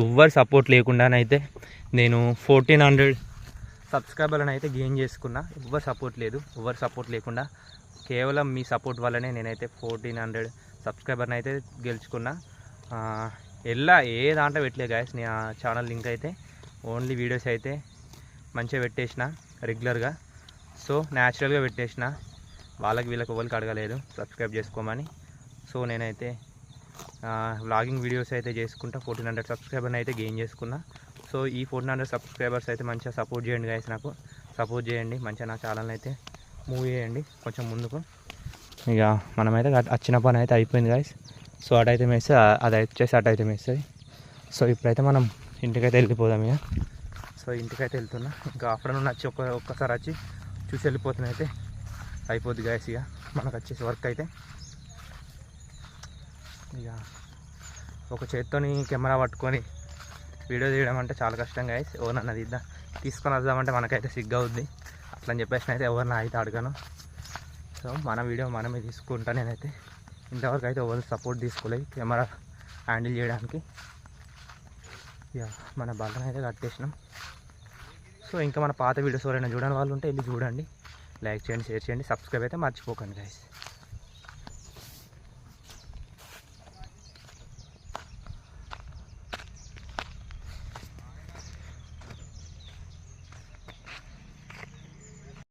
ఎవ్వరు సపోర్ట్ లేకుండానైతే నేను fourteen hundred సబ్స్క్రైబర్లను అయితే గెయిన్ చేసుకున్నా. ఎవ్వరు సపోర్ట్ లేదు. ఎవ్వరు సపోర్ట్ లేకుండా కేవలం మీ సపోర్ట్ వల్లనే నేనైతే ఫోర్టీన్ హండ్రెడ్ సబ్స్క్రైబర్ని అయితే గెలుచుకున్నా. ఎలా ఏ దాంట్లో పెట్టలే గాయస్ నీ ఛానల్ లింక్ అయితే ఓన్లీ వీడియోస్ అయితే మంచిగా పెట్టేసిన రెగ్యులర్గా సో న్యాచురల్గా పెట్టేసిన. వాళ్ళకి వీళ్ళకి ఎవరికి అడగలేదు. సబ్స్క్రైబ్ చేసుకోమని. సో నేనైతే వ్లాగింగ్ వీడియోస్ అయితే చేసుకుంటా. ఫోర్టీన్ హండ్రెడ్ సబ్స్క్రైబర్ని అయితే గెయిన్ చేసుకున్నా. సో ఈ ఫోర్టీన్ హండ్రెడ్ సబ్స్క్రైబర్స్ అయితే మంచిగా సపోర్ట్ చేయండి గాయస్ నాకు. సపోర్ట్ చేయండి. మంచిగా నా ఛానల్ అయితే మూవ్ చేయండి. కొంచెం ముందుకు. ఇక మనమైతే వచ్చిన పని అయితే అయిపోయింది గాయస్ సో అటు అయితే అది వచ్చేసి అటు అయితే సో ఇప్పుడైతే మనం ఇంటికైతే వెళ్ళిపోదాం ఇక. సో ఇంటికైతే వెళ్తున్నా. ఇంకా ఆఫ్టర్నూన్ వచ్చి ఒక్క ఒక్కసారి వచ్చి చూసి వెళ్ళిపోతున్నా అయితే. అయిపోద్ది గాయస్ ఇక. మనకు వచ్చేసి వర్క్ అయితే. ఇక ఒక చేత్తోని కెమెరా పట్టుకొని వీడియో తీయడం అంటే చాలా కష్టం గాయస్ ఎవరన్నా తీద్దాం. తీసుకొని వద్దామంటే మనకైతే సిగ్గు అవుద్ది అట్లా అని చెప్పేసి అయితే ఎవరిని అయితే అడగను. సో మన వీడియో మనమే తీసుకుంటా నేనైతే. ఇంతవరకు అయితే ఎవరు సపోర్ట్ తీసుకోలేదు కెమెరా హ్యాండిల్ చేయడానికి. ఇక మన బల్లం అయితే కట్టేసినాం. సో ఇంకా మన పాత వీడియోస్ ఎవరైనా చూడని వాళ్ళు ఉంటే వెళ్ళి చూడండి. లైక్ చేయండి షేర్ చేయండి సబ్స్క్రైబ్ అయితే మర్చిపోకండి గైస్